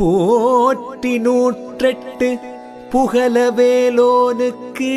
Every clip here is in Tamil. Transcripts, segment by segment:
போற்றி நூற்றெட்டு புகழவேலோனுக்கு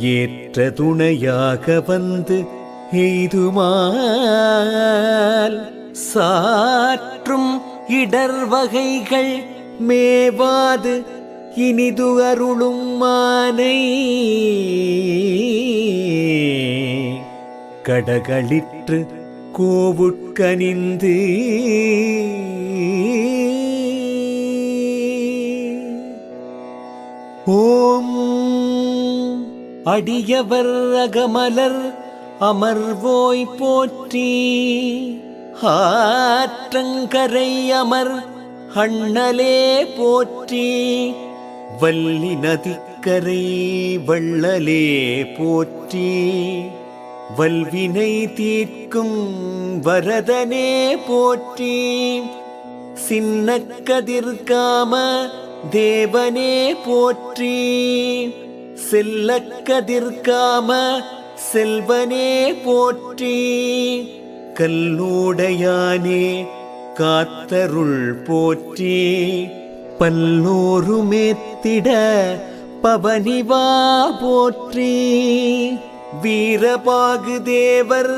ஏற்ற துணையாக வந்து எய்துமால் சாற்றும் இடர்வகைகள் மேவாது இனிது அருளும் மானை. கடகளிற்று கோவுட்கனிந்து ஓம் அடியவர் அகமலர் அமர்வோய் போற்றி ஆற்றங்கரை அமர் அண்ணலே போற்றி வள்ளி நதிக்கரை வள்ளலே போற்றி வல்வினை தீர்க்கும் வரதனே போற்றி. சின்ன கதிர்காம தேவனே போற்றி. செல்ல கதிர்காம செல்வனே போற்றி. கல்லூடையானே காத்தருள் போற்றி. பல்லோருமேத்திட பவனிவா போற்றி. வீரபாகு தேவர்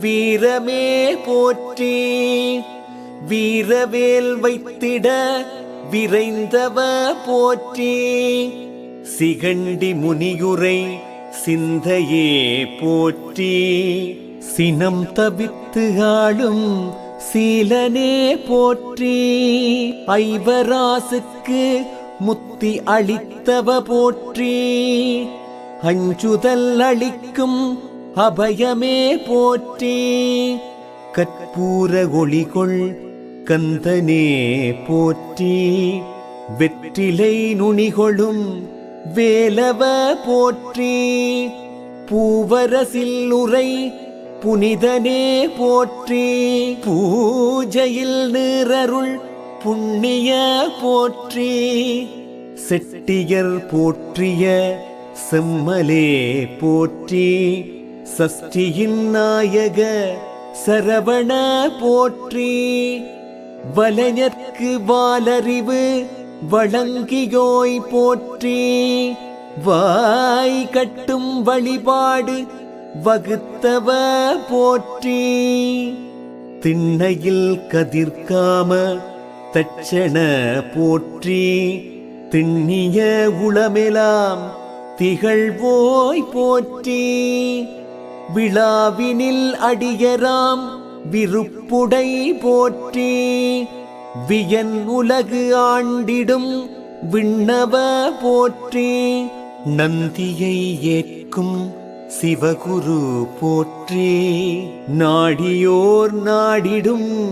வீரமே போற்றி வீரவேல் வைத்திட விரைந்தவ போற்றி. சிகண்டி முனியுரை சிந்தையே போற்றி சினம் தவித்து ஆளும் சீலனே போற்றி. ஐவராசுக்கு முத்தி அளித்தவ போற்றி. அஞ்சுதல் அளிக்கும் அபயமே போற்றே. கற்பூர ஒளிகொள் கந்தனே போற்றி. வெற்றிலை நுனிகொளும் வேலவ போற்றி. பூவரசில் உரை புனிதனே போற்றி. பூஜையில் நிறருள் புண்ணிய போற்றி. செட்டியர் போற்றிய செம்மலே போற்றி சஷ்டியின் நாயக சரவண போற்றி வலைஞர்க்கு வாலறிவு வழங்கியோய் போற்றி வாய் கட்டும் வழிபாடு வகுத்தவ போற்றி. திண்ணையில் கதிர்காம தட்சண போற்றி திண்ணிய உளமெலாம் திகழ்வோய் போற்றி. விழாவினில் அடியராம் விருப்புடை போற்றி. வியன் உலகு ஆண்டிடும் விண்ணவ போற்றி. நந்தியை ஏற்கும் சிவகுரு போற்றி. நாடியோர் நாடிடும்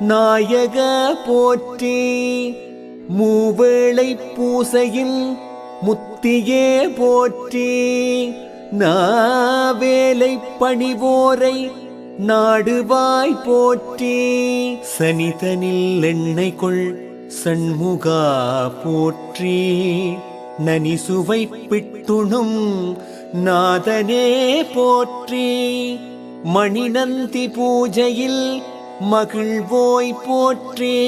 நாயக போற்றி. மூவேளை பூசையின் முத்தியே போற்றி நாவேலை பணிவோரை நாடுவாய் போற்றி. சனிதனில் எண்ணெய் கொள் சண்முகா போற்றி. நனி சுவை பிட்டுணும் நாதனே போற்றி. மணிநந்தி பூஜையில் மகிழ்வோய் போற்றி.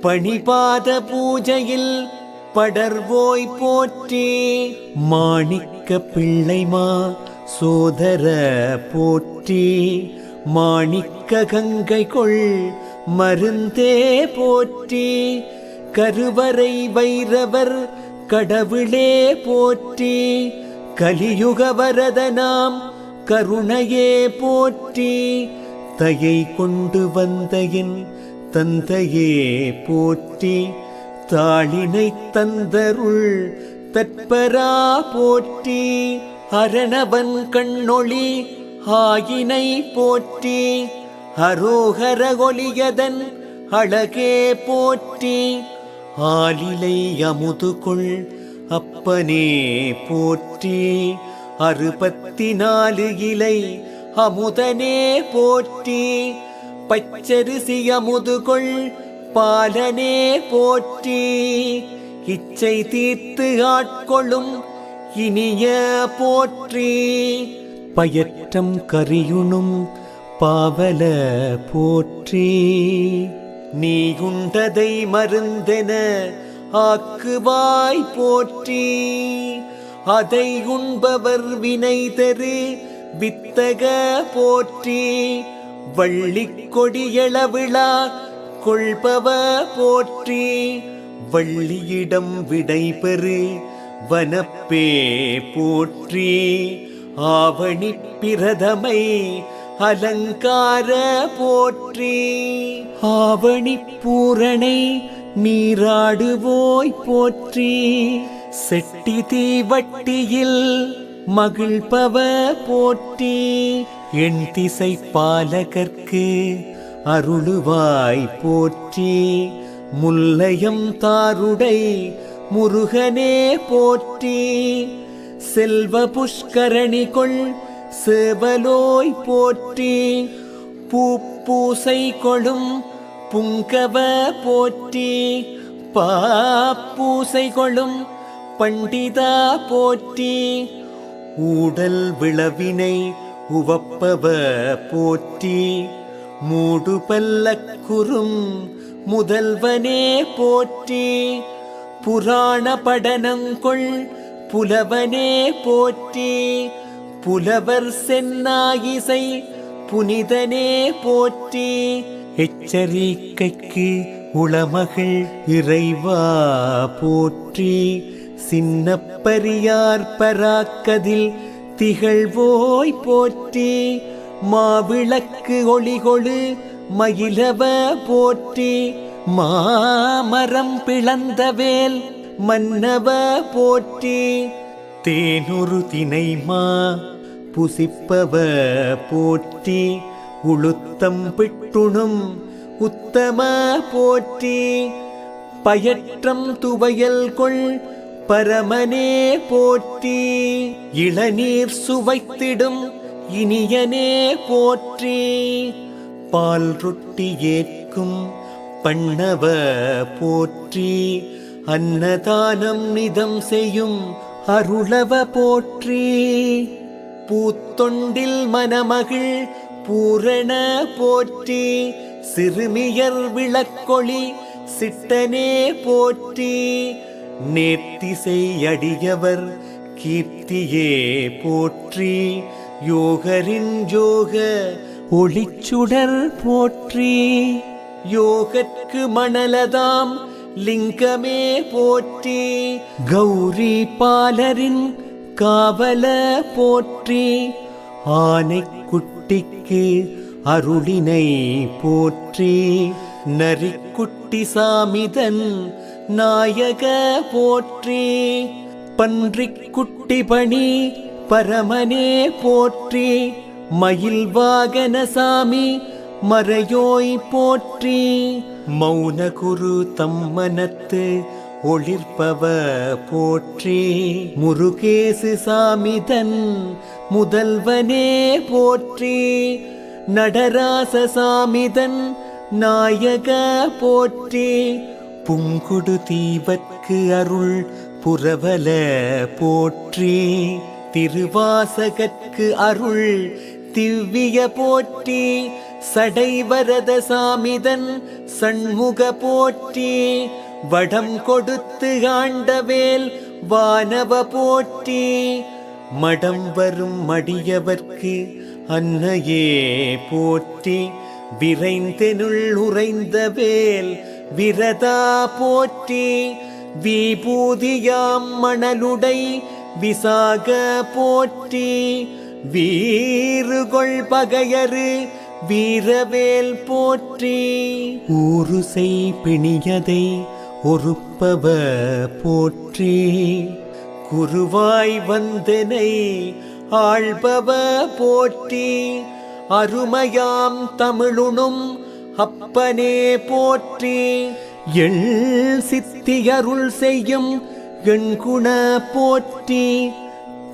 பணிபாத பூஜையில் படர்வோய் போற்றி மாணிக்க பிள்ளைமா சோதர போற்றி. மாணிக்க கங்கை கொள் மருந்தே போற்றி கருவறை வைரவர் கடவுளே போற்றி. கலியுக வரதனாம் கருணையே போற்றி தயை கொண்டு வந்த என் தந்தையே போற்றி. தாளினை தந்தருள் தற்பரா போற்றி அரணவன் கண்ணொளி ஆயினை போற்றி அரோகர ஒளியதன் அழகே போற்றி ஆலிலை அமுதுகொள் அப்பனே போற்றி அறுபத்தி நாலு இலை அமுதனே போற்றி பச்சரிசி அமுதுகொள் பாலனே போற்றி. இச்சை தீர்த்து ஆட்கொள்ளும் இனிய போற்றி. பயற்றம் கரியுணும் பாவல போற்றி. நீ உண்டதை மருந்தென ஆக்குவாய் போற்றி. அதை உண்பவர் வினை தரு வித்தக போற்றி. வள்ளி கொடியளவிழா கொள்பவ போற்றி வள்ளியிடம் விடைபெறு வனப்பே போற்றி. ஆவணி பிரதமை அலங்கார போற்றி. ஆவணி பூரணை நீராடுவோய் போற்றி. செட்டி தீவட்டியில் மகிழ்பவ போற்றி. என் திசை பாலகர்க்கு அருளுவாய் போற்றி. முல்லையம் தாருடை முருகனே போற்றி. செல்வ புஷ்கரணி கொள் சேவலோய் போற்றி. பூப்பூசை கொளும் புங்கவ போற்றி. பாப்பூசை கொளும் பண்டிதா போற்றி. ஊடல் விளவினை உவப்பவ போற்றி. மூடு பல்லக்குறும் முதல்வனே போற்றி புராண படனங்கொள் புலவனே போற்றி புலவர் சென்னாயிசை புனிதனே போற்றி. எச்சரிக்கைக்கு உளமகள் இறைவா போற்றி சின்னப்பரியார் பராக்கதில் திகழ்வோய் போற்றி. மாவிளக்கு ஒளிகொழு மயிலவ போற்றி மாமரம் பிளந்த வேல் மன்னவ போற்றி. தேனொரு தினை மா புசிப்பவ போற்றி உளுத்தம் பிட்டுணும் உத்தம போற்றி. பயற்றம் துவையல் கொள் பரமனே போற்றி. இளநீர் சுவைத்திடும் இனியனே போற்றி பால் ரொட்டி ஏற்கும் பண்ணவ போற்றி அன்னதானம் நிதம் செய்யும் அருளவ போற்றி. பூத்தொண்டில் மணமகிழ் பூரண போற்றி சிறுமியர் விளக்கொளி சிட்டனே போற்றி. நேர்த்திசை அடியவர் கீர்த்தியே போற்றி. யோகரின் யோக ஒளிச்சுடர் போற்றி. யோகற்கு மணலதாம் லிங்கமே போற்றி. கௌரி பாலரின் காவல போற்றி. ஆனைக்குட்டிக்கு அருளினை போற்றி. நரிக்குட்டி சாமிதன் நாயக போற்றி. பன்றிக்குட்டி பணி பரமனே போற்றி மயில் வாகனசாமி மறையோய் போற்றி. மௌனகுரு தம்மனத்து ஒளிர்பவ போற்றி. முருகேசு சாமிதன் முதல்வனே போற்றி. நடராச சாமிதன் நாயக போற்றி. புங்குடு தீவற்கு அருள் புரவல போற்றி. திருவாசகற்கு அருள். திவ்விய போற்றி சடைவரத சாமிதன் சண்முக போற்றி. வடம் கொடுத்து ஆண்டவேல் வானவ போற்றி. மடம் வரும் மடியவர்க்கு அன்னையே போற்றி. விரைந்தெனுள் உறைந்த வேல் விரதா போற்றி. விபூதியாம் மணலுடை விசாக போற்றி வீறுகொள் பகையரு வீரவேல் போற்றி. ஊருசை பிணியதை ஒருப்பவ போற்றி. குருவாய் வந்தனை ஆள்பவ போற்றி. அருமையாம் தமிழுணும் அப்பனே போற்றி. எள் சித்தியருள் செய்யும் எண்குண போற்றி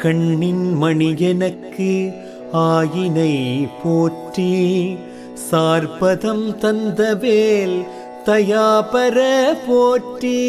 கண்ணின் மணி எனக்கு ஆயினை போற்றி சார்பதம் தந்தவேல் தயாபர போற்றி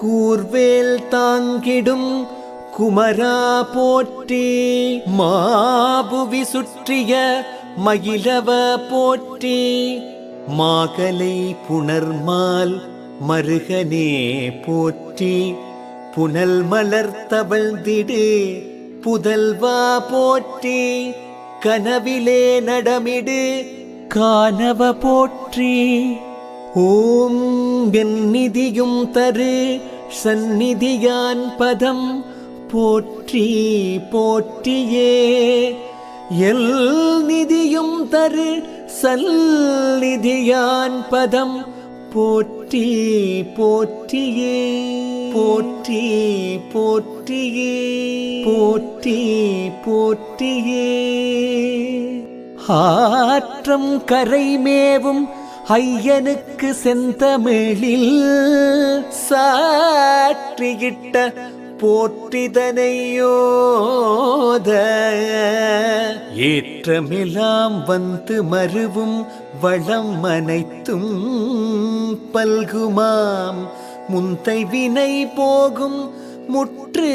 கூர்வேல் தாங்கிடும் குமரா போற்றி மாபுவி சுற்றிய மயிலவ போற்றி மாகலை புணர்மால் மருகனே போற்றி புனல் மலர் தவழ்ந்திடு. புதல்வா போற்றி கனவிலே நடமிடு. காணவ போற்றி ஓம் வெந்நிதியும் தரு. சந்நிதியான் பதம் போற்றி போற்றியே. எல் நிதியும் தரு சல்நிதியான் பதம் போற்றி போற்றியே. போற்றி போற்றியே. போற்றி போற்றியே. ஆற்றம் கரைமேவும் ஐயனுக்கு செந்தமிழில் சாற்றியிட்ட போற்றிதனையோத. ஏற்றமெல்லாம் வந்து மருவும் வளம் அனைத்தும் பல்குமாம் முந்தை வினை போகும் முற்று